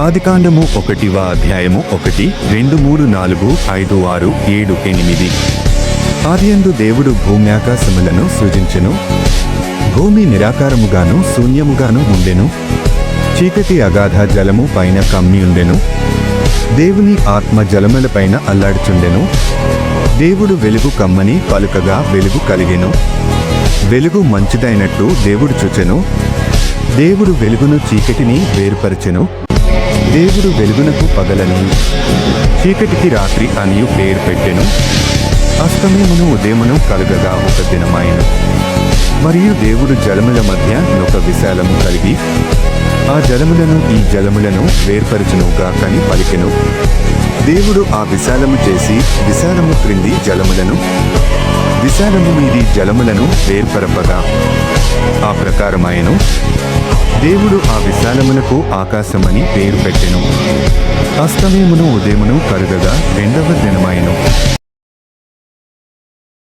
ఆదికాండము ఒకటివ అధ్యాయము ఒకటి రెండు మూడు నాలుగు ఐదు ఆరు ఏడు ఎనిమిది. ఆదియందు దేవుడు భూమి ఆకాశములను సృజించెను. భూమి నిరాకారముగాను శూన్యముగాను ఉండెను. చీకటి అగాధ జలము పైన కమ్మి ఉండెను దేవుని ఆత్మ జలములపైన అల్లాడుచుండెను. దేవుడు వెలుగు కమ్మని పలుకగా వెలుగు కలిగెను. వెలుగు మంచిదైనట్టు దేవుడు చూచెను. దేవుడు వెలుగును చీకటిని వేరుపరచెను. దేవుడు వెలుగునకు పగలను చీకటికి రాత్రి అనియు పేరు పెట్టెను అస్తమయమును ఉదయమును కలుగగా ఒక దినమాయను. మరియు దేవుడు జలముల మధ్య ఒక విశాలము కలిగి ఆ జలములను ఈ జలములను వేర్పరచునుగా కని పలికెను. దేవుడు ఆ విశాలము చేసి విశాలము క్రింది జలములను విశాలము మీది జలములను వేర్పరపగా ఆ ప్రకారమాయను. దేవుడు ఆ విశాలమునకు ఆకాశమని పేరు పెట్టెను. అస్తమయమును ఉదయమును కరుగగా